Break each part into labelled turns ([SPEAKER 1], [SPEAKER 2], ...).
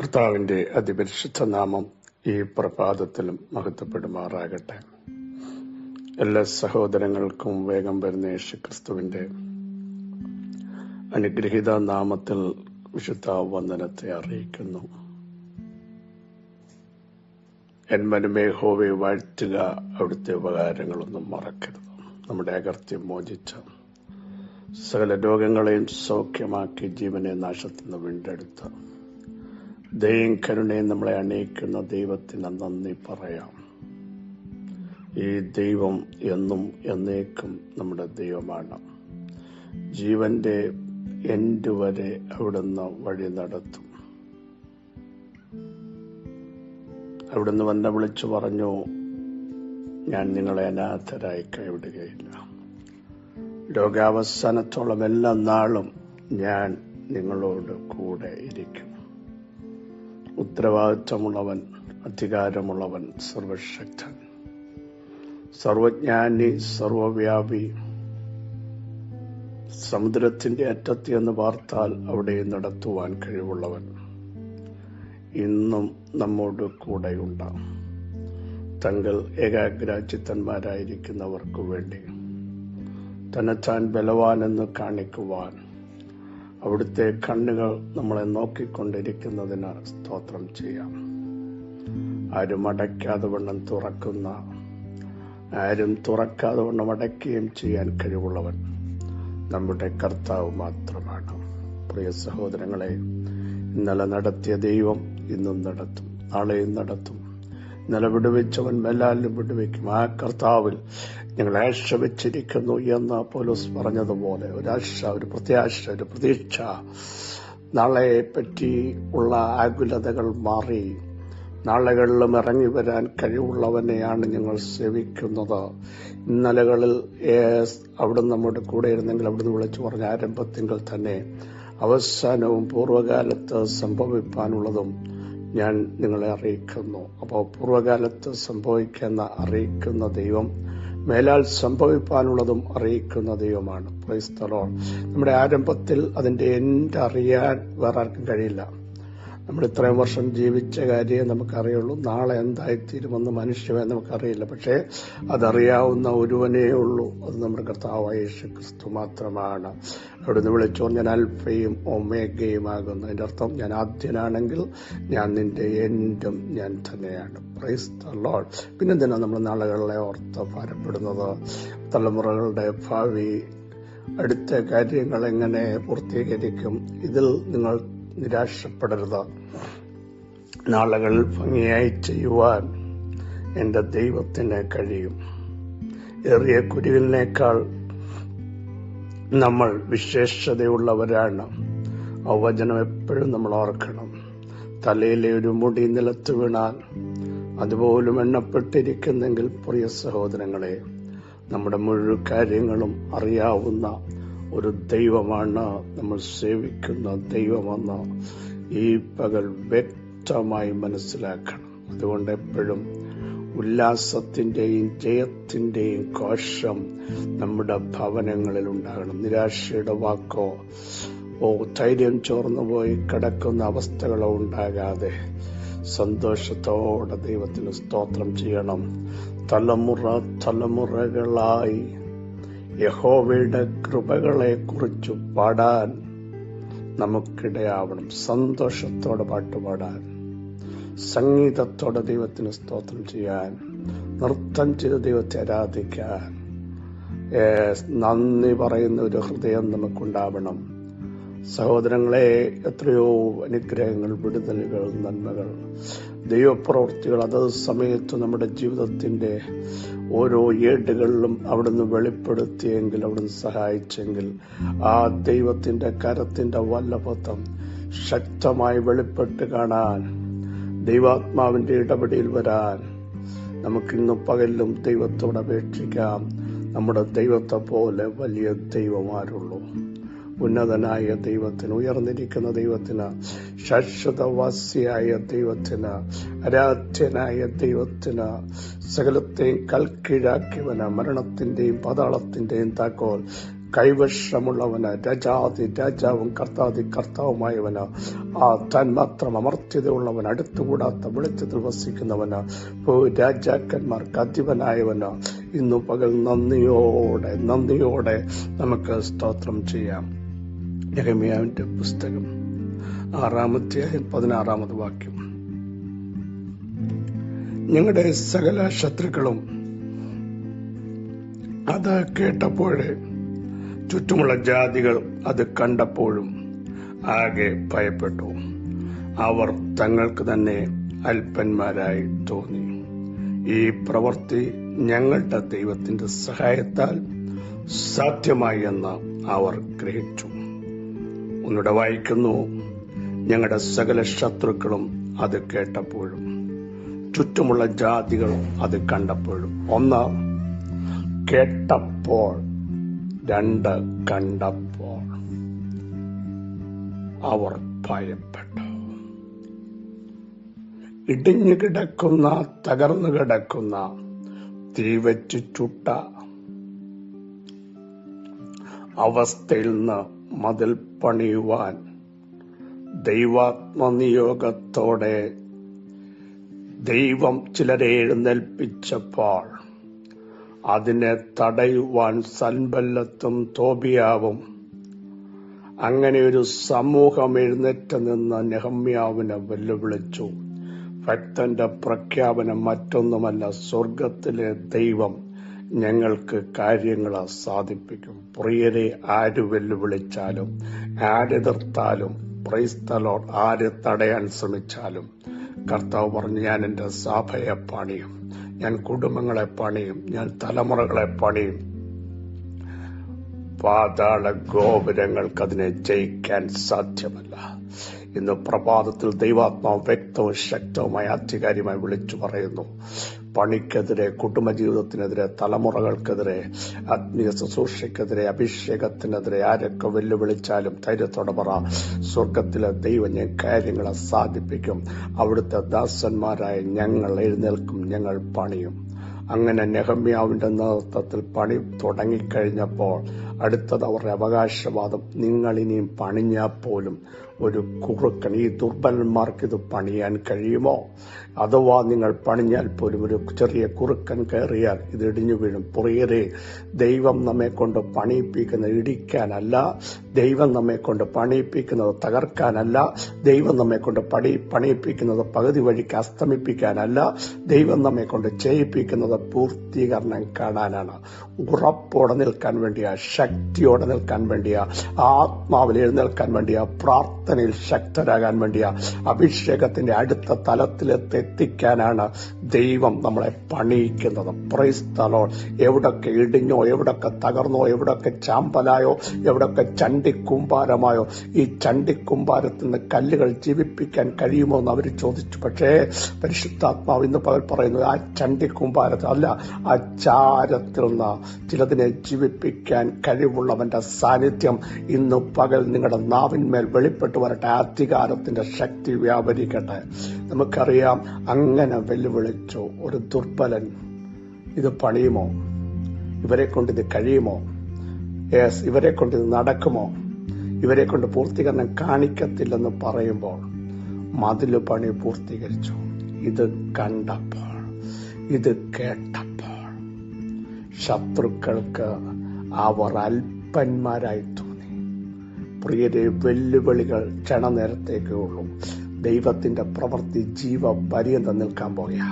[SPEAKER 1] കർത്താവിന്റെ അതിപരിശുദ്ധ നാമം ഈ പ്രഭാതത്തിലും മഹത്വപ്പെടുമാറാകട്ടെ. എല്ലാ സഹോദരങ്ങൾക്കും വേഗം വരുന്ന യേശു ക്രിസ്തുവിന്റെ അനുഗ്രഹീത നാമത്തിൽ വിശുദ്ധ വന്ദനത്തെ അറിയിക്കുന്നു. എന്മനുമേ ഹോവെ വാഴ്ത്തുക. അവിടുത്തെ ഉപകാരങ്ങളൊന്നും മറക്കരുത്. നമ്മുടെ അകർത്യം മോചിച്ച സകല രോഗങ്ങളെയും സൗഖ്യമാക്കി ജീവനെ നാശത്തിൽ നിന്ന് വീണ്ടെടുത്ത ദയും കരുണയും നമ്മളെ അണിയിക്കുന്ന ദൈവത്തിന് നന്ദി പറയാം. ഈ ദൈവം എന്നും എന്നേക്കും നമ്മുടെ ദൈവമാണ്. ജീവന്റെ എൻഡ് വരെ അവിടുന്ന് വഴി നടത്തും. അവിടുന്ന് വന്നെ വിളിച്ചു പറഞ്ഞു ഞാൻ നിങ്ങളെ അനാഥരായി കൈവിടുകയില്ല. ലോകാവസാനത്തോളം എല്ലാ നാളും ഞാൻ നിങ്ങളോട് കൂടെ ഇരിക്കും. ഉത്തരവാദിത്വമുള്ളവൻ അധികാരമുള്ളവൻ സർവശക്തൻ. സർവജ്ഞാനി സർവവ്യാപി. സമുദ്രത്തിന്റെ അറ്റത്ത് എന്ന് പാർത്താൽ അവിടെ നടത്തുവാൻ കഴിവുള്ളവൻ. ഇന്നും നമ്മോട് കൂടെയുണ്ട് തങ്ങൾ ഏകാഗ്രാചിത്തന്മാരായിരിക്കുന്നവർക്കു വേണ്ടി തന്നെത്താൻ ബലവാനെന്ന് കാണിക്കുവാൻ അവിടുത്തെ കണ്ണുകൾ നമ്മളെ നോക്കിക്കൊണ്ടിരിക്കുന്നതിന് സ്തോത്രം ചെയ്യാം. ആരും അടയ്ക്കാതെ വണ്ണം തുറക്കുന്ന ആരും തുറക്കാതെ വണ്ണം അടയ്ക്കുകയും ചെയ്യാൻ കഴിവുള്ളവൻ നമ്മുടെ കർത്താവ് മാത്രമാണ്. പ്രിയ സഹോദരങ്ങളെ ഇന്നലെ നടത്തിയ ദൈവം ഇന്നും നടത്തും നാളെയും നടത്തും. ഇന്നലെ വിടുവിച്ചവൻ മെല്ലാലിനും വിടുവിക്കും. ആ കർത്താവിൽ ഞങ്ങൾ ആശ വെച്ചിരിക്കുന്നു എന്ന് പോലീസ് പറഞ്ഞതുപോലെ ഒരാശ ഒരു പ്രത്യാശ ഒരു പ്രതീക്ഷ നാളെയെ പറ്റി ഉള്ള ആകുലതകൾ മാറി നാളുകളിലും ഇറങ്ങി വരാൻ കഴിവുള്ളവനെയാണ് ഞങ്ങൾ സേവിക്കുന്നത്. ഇന്നലകളിൽ അവിടെ നമ്മുടെ കൂടെ ഇരുന്നെങ്കിൽ അവിടുന്ന് വിളിച്ചു പറഞ്ഞ ആരംഭത്തിങ്കിൽ തന്നെ അവസാനവും പൂർവകാലത്ത് സംഭവിപ്പാനുള്ളതും ഞാൻ നിങ്ങളെ അറിയിക്കുന്നു. അപ്പോൾ പൂർവകാലത്ത് സംഭവിക്കുന്ന അറിയിക്കുന്ന ദൈവം മേലാൽ സംഭവിപ്പാനുള്ളതും അറിയിക്കുന്ന ദൈവമാണ്. ക്രൈസ്തലോൺ നമ്മുടെ ആരംഭത്തിൽ അതിന്റെ എന്റെ അറിയാൻ വേറെ ആർക്കും കഴിയില്ല. നമ്മൾ ഇത്രയും വർഷം ജീവിച്ച കാര്യമേ നമുക്കറിയുള്ളൂ. നാളെ എന്തായിത്തീരുമെന്ന് മനുഷ്യനെ നമുക്കറിയില്ല. പക്ഷേ അതറിയാവുന്ന ഒരുവനേ ഉള്ളൂ. അത് നമ്മുടെ കർത്താവായ യേശു ക്രിസ്തു മാത്രമാണ്. അവിടുന്ന് വിളിച്ചോ ഞാൻ അൽഫയും ഒമേഗയുമാകുന്നു അതിന്റെ അർത്ഥം ഞാൻ ആദ്യനാണെങ്കിൽ ഞാൻ നിന്റെ എൻഡും ഞാൻ തന്നെയാണ്. പ്രൈസ് ദ ലോഡ് പിന്നെന്തിനാ നമ്മൾ നാളുകളിലെ ഓർത്ത് ഭാരപ്പെടുന്നത്? തലമുറകളുടെ ഭാവി അടുത്ത കാര്യങ്ങൾ എങ്ങനെ പൂർത്തീകരിക്കും? ഇതിൽ നിങ്ങൾ നിരാശപ്പെടരുത്. നാളുകൾ ഭംഗിയായി ചെയ്യുവാൻ എന്റെ ദൈവത്തിന് കഴിയും. ഏറിയ കുരുവിനേക്കാൾ നമ്മൾ വിശേഷതയുള്ളവരാണ്. ആ വചനം എപ്പോഴും നമ്മൾ ഓർക്കണം. തലയിലെ ഒരു മുടി നിലത്ത് വീണാൽ അതുപോലും എണ്ണപ്പെട്ടിരിക്കുന്നെങ്കിൽ പ്രിയ സഹോദരങ്ങളെ നമ്മുടെ മുഴുവൻ കാര്യങ്ങളും അറിയാവുന്ന ഒരു ദൈവമാണ്. നമ്മൾ സേവിക്കുന്ന ദൈവമെന്ന് ഈ പകൽ വ്യക്തമായി മനസ്സിലാക്കണം. അതുകൊണ്ട് എപ്പോഴും ഉല്ലാസത്തിന്റെയും ജയത്തിന്റെയും കോശം നമ്മുടെ ഭവനങ്ങളിൽ ഉണ്ടാകണം. നിരാശയുടെ വാക്കോ ഓ ധൈര്യം ചോർന്നു പോയി കിടക്കുന്ന അവസ്ഥകളോ ഉണ്ടാകാതെ സന്തോഷത്തോടെ ദൈവത്തിന് സ്തോത്രം ചെയ്യണം. തലമുറ തലമുറകളായി യഹോവയുടെ കൃപകളെ കുറിച്ച് പാടാൻ നമുക്കിടയാവണം. സന്തോഷത്തോടെ പാട്ടുപാടാൻ സംഗീതത്തോടെ ദൈവത്തിന് സ്തോത്രം ചെയ്യാൻ നൃത്തം ചെയ്ത് ദൈവത്തെ ആരാധിക്കാൻ. നന്ദി പറയുന്ന ഒരു ഹൃദയം നമുക്കുണ്ടാവണം. സഹോദരങ്ങളെ എത്രയോ അനുഗ്രഹങ്ങൾ വിടുതലുകൾ നന്മകൾ ദൈവപ്രവർത്തികൾ അതത് സമയത്ത് നമ്മുടെ ജീവിതത്തിന്റെ ഓരോ ഏടുകളിലും അവിടുന്ന് വെളിപ്പെടുത്തിയെങ്കിൽ അവിടുന്ന് സഹായിച്ചെങ്കിൽ ആ ദൈവത്തിന്റെ കരത്തിന്റെ വല്ലഭത്വം ശക്തമായി വെളിപ്പെട്ട് കാണാൻ ദൈവാത്മാവിന്റെ ഇടപെടിയിൽ വരാൻ നമുക്കിന്ന് പകലും ദൈവത്തോട് അപേക്ഷിക്കാം. നമ്മുടെ ദൈവത്തെ പോലെ വലിയ ദൈവമാരുള്ളൂ. ഉന്നതനായ ദൈവത്തിന് ഉയർന്നിരിക്കുന്ന ദൈവത്തിന് ശാശ്വതവാസിയായ ദൈവത്തിന് ആരാധ്യനായ ദൈവത്തിന് സകലത്തെയും കൽക്കീഴാക്കിയവന് മരണത്തിന്റെയും പതാളത്തിന്റെയും താക്കോൽ കൈവശമുള്ളവന് രാജാതി രാജാവും കർത്താതി കർത്താവുമായവന് ആ താൻ മാത്രം അമർത്യതയുള്ളവൻ അടുത്തുകൂടാത്ത വെളിച്ചത്തിൽ വസിക്കുന്നവന് രാജാക്കന്മാർക്ക് അധിപനായവന് ഇന്നു പകൽ നന്ദിയോടെ നന്ദിയോടെ നമുക്ക് സ്തോത്രം ചെയ്യാം. യഹമ്യാവിന്റെ പുസ്തകം ആറാമത്തെ പതിനാറാമത് വാക്യം. ഞങ്ങളുടെ സകല ശത്രുക്കളും അത് കേട്ടപ്പോഴേ ചുറ്റുമുള്ള ജാതികൾ അത് കണ്ടപ്പോഴും ആകെ ഭയപ്പെട്ടു. അവർ തങ്ങൾക്ക് തന്നെ അല്പന്മാരായി തോന്നി. ഈ പ്രവൃത്തി ഞങ്ങളുടെ ദൈവത്തിന്റെ സഹായത്താൽ സാധ്യമായി എന്ന് അവർ ഗ്രഹിച്ചു. ഒന്നുകൂടെ വായിക്കുന്നു ഞങ്ങളുടെ സകല ശത്രുക്കളും അത് കേട്ടപ്പോഴും ചുറ്റുമുള്ള ജാതികൾ അത് കണ്ടപ്പോഴും. ഒന്ന് കേട്ടപ്പോൾ. രണ്ട് കണ്ടപ്പോൾ. അവർ ഭയപ്പെട്ടു. ഇടിഞ്ഞു കിടക്കുന്ന തകർന്നു കിടക്കുന്ന തീവച്ച് ചുട്ട അവസ്ഥയിൽ നിന്ന് മതിൽ പണിയുവാൻ ദൈവാത്മനിയോഗത്തോടെ ദൈവം ചിലരെ എഴുന്നേൽപ്പിച്ചപ്പോൾ അതിനെ തടയുവാൻ സൻബല്ലത്തും തോബിയാവും. അങ്ങനെ ഒരു സമൂഹം എഴുന്നേറ്റ് നിന്ന് നെഹമ്യാവിനെ വെല്ലുവിളിച്ചു. ഭക്തന്റെ പ്രഖ്യാപനം മറ്റൊന്നുമല്ല സ്വർഗത്തിലെ ദൈവം. ഞങ്ങൾക്ക് കാര്യങ്ങൾ സാധിപ്പിക്കും. പ്രിയരെ ആര് വെല്ലുവിളിച്ചാലും ആരെതിർത്താലും പ്രൈസ്തലോ ആര് തടയാൻ ശ്രമിച്ചാലും കർത്താവ് പറഞ്ഞു ഞാൻ എന്റെ സഭയെ പണിയും ഞാൻ കുടുംബങ്ങളെ പണിയും ഞാൻ തലമുറകളെ പണിയും. പാതാള ഗോപുരങ്ങൾക്ക് അതിനെ ജയിക്കാൻ സാധ്യമല്ല. ഇന്ന് പ്രഭാതത്തിൽ ദൈവാത്മാവ് വ്യക്തവും ശക്തവുമായ അധികാരിയുമായി വിളിച്ചു പറയുന്നു. പണിക്കെതിരെ കുടുംബജീവിതത്തിനെതിരെ തലമുറകൾക്കെതിരെ ആത്മീയ ശുശ്രൂഷയ്ക്കെതിരെ അഭിഷേകത്തിനെതിരെ ആരൊക്കെ വെല്ലുവിളിച്ചാലും ധൈര്യത്തോടെ പറ. സ്വർഗത്തിലെ ദൈവം ഞാൻ കാര്യങ്ങളെ സാധിപ്പിക്കും. അവിടുത്തെ ദാസന്മാരായ ഞങ്ങൾ എഴുന്നേൽക്കും ഞങ്ങൾ പണിയും. അങ്ങനെ നെഹമ്യാവിന്റെ നേതൃത്വത്തിൽ പണി തുടങ്ങിക്കഴിഞ്ഞപ്പോൾ അടുത്തത് അവരുടെ അവകാശവാദം നിങ്ങൾ ഇനിയും പണിഞ്ഞാൽ പോലും ഒരു കുറുക്കൻ ഈ ദുർബലന്മാർക്ക് ഇത് പണിയാൻ കഴിയുമോ? അഥവാ നിങ്ങൾ പണിഞ്ഞാൽ പോലും ഒരു ചെറിയ കുറുക്കൻ കയറിയാൽ ഇത് ഇടിഞ്ഞു വീഴും. പുറയരെ ദൈവം നമ്മെ കൊണ്ട് പണിയിപ്പിക്കുന്നത് ഇടിക്കാനല്ല ദൈവം നമ്മെ കൊണ്ട് പണിയിപ്പിക്കുന്നത് തകർക്കാനല്ല ദൈവം നമ്മെ കൊണ്ട് പണി പണിയിപ്പിക്കുന്നത് പകുതി വഴിക്ക് അസ്തമിപ്പിക്കാനല്ല ദൈവം നമ്മെ കൊണ്ട് ചെയ്യിപ്പിക്കുന്നത് പൂർത്തീകരണം കാണാനാണ്. ഉറപ്പോടെ നിൽക്കാൻ വേണ്ടിയാ ശക്തിയോടെ നിൽക്കാൻ വേണ്ടിയാ ആത്മാവിൽ എഴുന്നേൽക്കാൻ വേണ്ടിയാ പ്രാർത്ഥനയിൽ ശക്തരാകാൻ വേണ്ടിയാ അഭിഷേകത്തിന്റെ അടുത്ത തലത്തിലെത്തി എത്തിക്കാനാണ് ദൈവം നമ്മളെ പണിയിക്കുന്നത്. പ്രൈസ് പ്രൈസ്തലോ എവിടൊക്കെ ഇടിഞ്ഞോ എവിടൊക്കെ തകർന്നോ എവിടൊക്കെ ചാമ്പലായോ എവിടൊക്കെ ചണ്ടിക്കുംഭാരമായോ ഈ ചണ്ടിക്കുംഭാരത്തിൽ നിന്ന് കല്ലുകൾ ജീവിപ്പിക്കാൻ കഴിയുമോ എന്ന് അവർ ചോദിച്ചു. പക്ഷേ പരിശുദ്ധാത്മാവ് ഇന്ന് പകൽ പറയുന്നു ആ ചണ്ടിക്കുംഭാരത്തിൽ അല്ല ആ ചാരത്തിൽ നിന്ന് ചിലതിനെ ജീവിപ്പിക്കാൻ കഴിവുള്ളവന്റെ സാന്നിധ്യം ഇന്ന് പകൽ നിങ്ങളുടെ നാവിന്മേൽ വെളിപ്പെട്ടു വരട്ടെ. അധികാരത്തിന്റെ ശക്തി വ്യാപരിക്കട്ടെ. നമുക്കറിയാം അങ്ങനെ വെല്ലുവിളിച്ചു. ഒരു ദുർബലൻ ഇത് പണിയുമോ? ഇവരെ കൊണ്ട് ഇത് കഴിയുമോ? യെസ് ഇവരെ കൊണ്ട് ഇത് നടക്കുമോ? ഇവരെ കൊണ്ട് പൂർത്തീകരണം കാണിക്കത്തില്ലെന്ന് പറയുമ്പോൾ മതിൽ പണി പൂർത്തീകരിച്ചു. ഇത് കണ്ടപ്പോൾ ഇത് കേട്ടപ്പോൾ ശത്രുക്കൾക്ക് അവർ അല്പന്മാരായി തോന്നി. പ്രിയരെ വെല്ലുവിളികൾ ക്ഷണനേരത്തേക്കേ ഉള്ളൂ. ദൈവത്തിന്റെ പ്രവൃത്തി ജീവ പര്യന്തം നിൽക്കാൻ പോകുക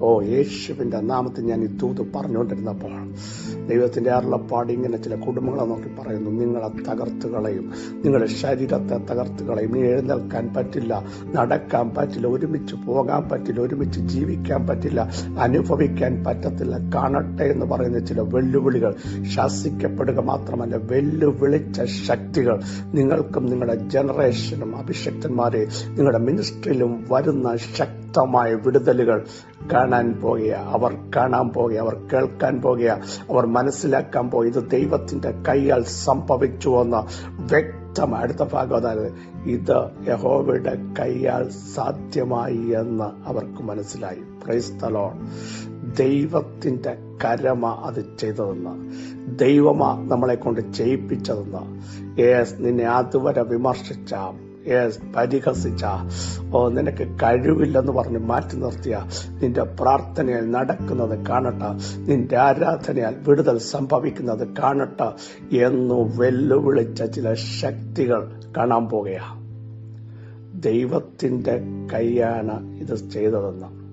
[SPEAKER 1] ഓ യേശുവിന്റെ നാമത്തിൽ ഞാൻ ഈ തൂത് പറഞ്ഞുകൊണ്ടിരുന്നപ്പോൾ ദൈവത്തിന്റെ അരുളപ്പാട് ഇങ്ങനെ ചില കുടുംബങ്ങളെ നോക്കി പറയുന്നു. നിങ്ങളെ തകർത്ത് കളയും. നിങ്ങളുടെ ശരീരത്തെ തകർത്ത് കളയും. ഇനി എഴുന്നേൽക്കാൻ പറ്റില്ല നടക്കാൻ പറ്റില്ല ഒരുമിച്ച് പോകാൻ പറ്റില്ല ഒരുമിച്ച് ജീവിക്കാൻ പറ്റില്ല അനുഭവിക്കാൻ പറ്റത്തില്ല. കാണട്ടെ എന്ന് പറയുന്ന ചില വെല്ലുവിളികൾ. ശാസിക്കപ്പെടുക മാത്രമല്ല വെല്ലുവിളിച്ച ശക്തികൾ. നിങ്ങൾക്കും നിങ്ങളുടെ ജനറേഷനും അഭിഷക്തന്മാരെ നിങ്ങളുടെ മിനിസ്ട്രിയിലും വരുന്ന ശക്തമായ വിടുതലുകൾ കാണാൻ പോകുക. അവർ കാണാൻ പോകുക അവർ കേൾക്കാൻ പോകുക. അവർ മനസ്സിലാക്കാൻ പോയത് ദൈവത്തിന്റെ കൈയാൽ സംഭവിച്ചു എന്ന് വ്യക്തമായ അടുത്ത ഭാഗം ഇത് യഹോവയുടെ കൈയാൽ സാധ്യമായി എന്ന് അവർക്ക് മനസ്സിലായി. പ്രൈസ്തലോൺ ദൈവത്തിന്റെ കരമ അത് ചെയ്തതെന്ന് ദൈവമ നമ്മളെ കൊണ്ട് ചെയ്യിപ്പിച്ചതെന്ന്. യേസ് നിന്നെ അതുവരെ വിമർശിച്ച. പരിഹസിച്ച. ഓ നിനക്ക് കഴിവില്ലെന്ന് പറഞ്ഞ് മാറ്റി നിർത്തിയ. നിന്റെ പ്രാർത്ഥനയിൽ നടക്കുന്നത് കാണട്ട. നിന്റെ ആരാധനയാൽ വിടുതൽ സംഭവിക്കുന്നത് കാണട്ട എന്നു വെല്ലുവിളിച്ച ചില ശക്തികൾ കാണാൻ പോകുകയാ ദൈവത്തിന്റെ കൈയാണ് ഇത് ചെയ്തതെന്ന്.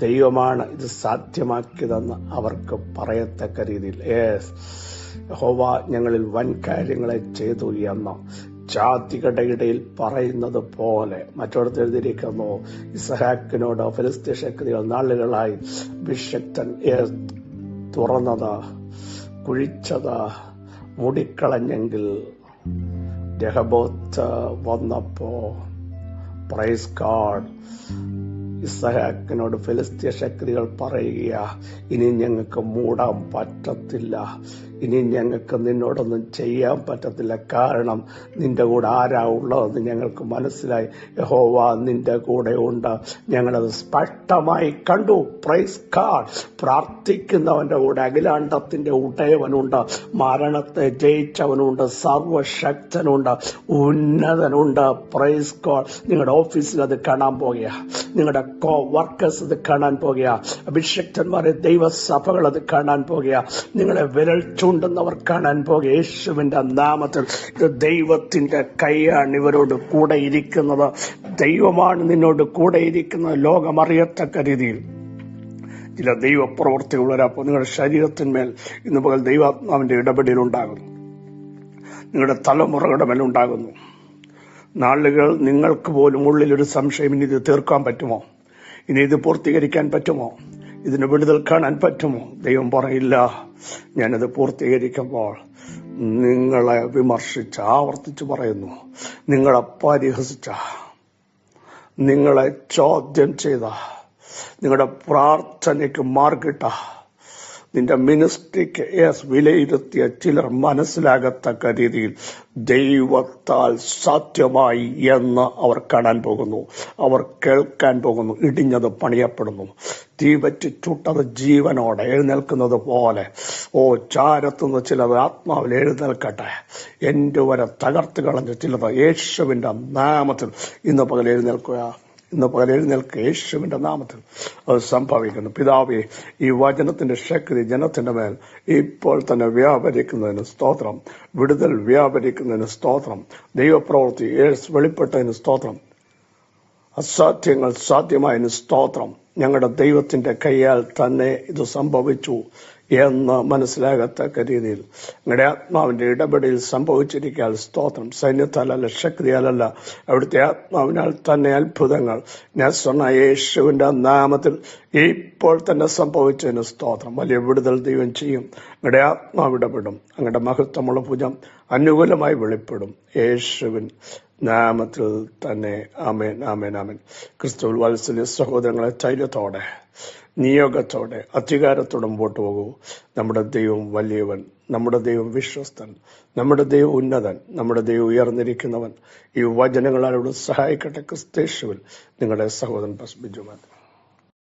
[SPEAKER 1] ദൈവമാണ് ഇത് സാധ്യമാക്കിയതെന്ന് അവർക്ക് പറയത്തക്ക രീതിയിൽ. ഏസ് ഹോവ ഞങ്ങളിൽ വൻ കാര്യങ്ങളെ ചെയ്തു എന്ന്. ജാതികളുടെ ഇടയിൽ പറയുന്നത് പോലെ. മറ്റോടത്ത് എഴുതിയിരിക്കുന്നു ഇസഹാക്കിനോട് ഫലസ്തീ ശക്തികൾ നാളുകളായി വിശക്തൻ തുറന്നത് കുഴിച്ചത് മുടിക്കളഞ്ഞെങ്കിൽ രഹബോത്ത് വന്നപ്പോ പ്രൈസ് കാർഡ് ഇസഹാക്കിനോട് ഫിലിസ്തീയ ശക്തികൾ പറയുക ഇനി ഞങ്ങൾക്ക് മൂടാൻ പറ്റത്തില്ല. ഇനി ഞങ്ങൾക്ക് നിന്നോടൊന്നും ചെയ്യാൻ പറ്റത്തില്ല. കാരണം നിന്റെ കൂടെ ആരാ ഉള്ളതെന്ന് ഞങ്ങൾക്ക് മനസ്സിലായി. യഹോവ നിന്റെ കൂടെ ഉണ്ട്. ഞങ്ങളത് സ്പഷ്ടമായി കണ്ടു. പ്രൈസ് കാർഡ് പ്രാർത്ഥിക്കുന്നവന്റെ കൂടെ അഖിലാണ്ടത്തിന്റെ ഉടയവനുണ്ട് മരണത്തെ ജയിച്ചവനുണ്ട്. സർവശക്തനുണ്ട്. ഉന്നതനുണ്ട്. പ്രൈസ് കാർഡ് നിങ്ങളുടെ ഓഫീസിൽ അത് കാണാൻ പോകുക. നിങ്ങളുടെ കോ വർക്കേഴ്സ് അത് കാണാൻ പോകുക. അഭിഷക്തന്മാരെ ദൈവസഭകൾ അത് കാണാൻ പോകുക. നിങ്ങളെ വിരൽ ചൂണ്ടുന്നവർ കാണാൻ പോകെ യേശുവിന്റെ നാമത്തിൽ. ഇത് ദൈവത്തിന്റെ കൈയാണ് ഇവരോട് കൂടെ ഇരിക്കുന്നത്. ദൈവമാണ് നിന്നോട് കൂടെ ഇരിക്കുന്നത്. ലോകമറിയത്തക്ക രീതിയിൽ. ചില ദൈവപ്രവർത്തികൾ വരാപ്പോൾ നിങ്ങളുടെ ശരീരത്തിന്മേൽ ഇന്ന് പകൽ ദൈവാത്മാവിന്റെ ഇടപെടൽ ഉണ്ടാകുന്നു. നിങ്ങളുടെ തലമുറകളുടെ മേൽ ഉണ്ടാകുന്നു. നാളുകൾ നിങ്ങൾക്ക് പോലും ഉള്ളിൽ ഒരു സംശയം ഇനി ഇത് തീർക്കാൻ പറ്റുമോ? ഇനി ഇത് പൂർത്തീകരിക്കാൻ പറ്റുമോ? ഇതിന് വിടുതൽ കാണാൻ പറ്റുമോ? ദൈവം പറയില്ല. ഞാനത് പൂർത്തീകരിക്കുമ്പോൾ നിങ്ങളെ വിമർശിച്ച് ആവർത്തിച്ച് പറയുന്നു. നിങ്ങളെ പരിഹസിച്ച നിങ്ങളെ ചോദ്യം ചെയ്ത നിങ്ങളുടെ പ്രാർത്ഥനയ്ക്ക് മാർഗിട്ട നിന്റെ മിനിസ്ട്രിക്ക് യെസ് വിലയിരുത്തിയ ചിലർ മനസ്സിലാകത്തക്ക രീതിയിൽ ദൈവത്താൽ സാധ്യമായി എന്ന് അവർ കാണാൻ പോകുന്നു. അവർ കേൾക്കാൻ പോകുന്നു. ഇടിഞ്ഞത് പണിയപ്പെടുന്നു. തീപറ്റി ചുട്ടത് ജീവനോടെ എഴുന്നേൽക്കുന്നത് പോലെ ഓ ചാരത്തുനിന്ന് ചിലത് ആത്മാവിൽ എഴുന്നേൽക്കട്ടെ. എന്റെ വരെ തകർത്ത് കളഞ്ഞ ചിലത് യേശുവിന്റെ നാമത്തിൽ ഇന്ന് പകൽ എഴുന്നേൽക്കുക. ഇന്ന് പകൽ എഴുന്നേൽക്കുക യേശുവിന്റെ നാമത്തിൽ. അത് സംഭവിക്കുന്നു. പിതാവെ ഈ വചനത്തിന്റെ ശക്തി ജനത്തിന്റെ മേൽ ഇപ്പോൾ തന്നെ വ്യാപരിക്കുന്നതിന് സ്തോത്രം. വിടുതൽ വ്യാപരിക്കുന്നതിന് സ്തോത്രം. ദൈവപ്രവൃത്തി വെളിപ്പെട്ടതിന് സ്തോത്രം. അസാധ്യങ്ങൾ സാധ്യമായതിന് സ്തോത്രം. ഞങ്ങളുടെ ദൈവത്തിന്റെ കൈയാൽ തന്നെ ഇത് സംഭവിച്ചു എന്ന് മനസ്സിലാകത്തക്ക രീതിയിൽ. നിങ്ങളുടെ ആത്മാവിന്റെ ഇടപെടലിൽ സംഭവിച്ചിരിക്കാൻ സ്തോത്രം. സൈന്യത്താലല്ല ശക്തിയാലല്ല അവിടുത്തെ ആത്മാവിനാൽ തന്നെ അത്ഭുതങ്ങൾ. ഞാൻ സ്വർണ യേശുവിന്റെ നാമത്തിൽ ഇപ്പോൾ തന്നെ സംഭവിച്ചതിന് സ്തോത്രം. വലിയ വിടുതൽ ദൈവം ചെയ്യും. നിങ്ങളുടെ ആത്മാവിടപെടും അങ്ങടെ അങ്ങയുടെ മഹത്വമുള്ള ഭുജം അനുകൂലമായി വെളിപ്പെടും. യേശുവിൻ നാമത്തിൽ തന്നെ ആമേൻ ആമേൻ ആമേൻ. ക്രിസ്തുവിൽ വാത്സല്യ സഹോദരങ്ങളെ ധൈര്യത്തോടെ നിയോഗത്തോടെ അധികാരത്തോടെ മുമ്പോട്ട് പോകൂ. നമ്മുടെ ദൈവം വലിയവൻ നമ്മുടെ ദൈവം വിശ്വസ്തൻ നമ്മുടെ ദൈവം ഉന്നതൻ നമ്മുടെ ദൈവം ഉയർന്നിരിക്കുന്നവൻ. ഈ വചനങ്ങളോട് സഹായിക്കട്ടെ ക്രിസ്തേശുവിൽ നിങ്ങളുടെ സഹോദരൻ പസ്ബിജുമാൻ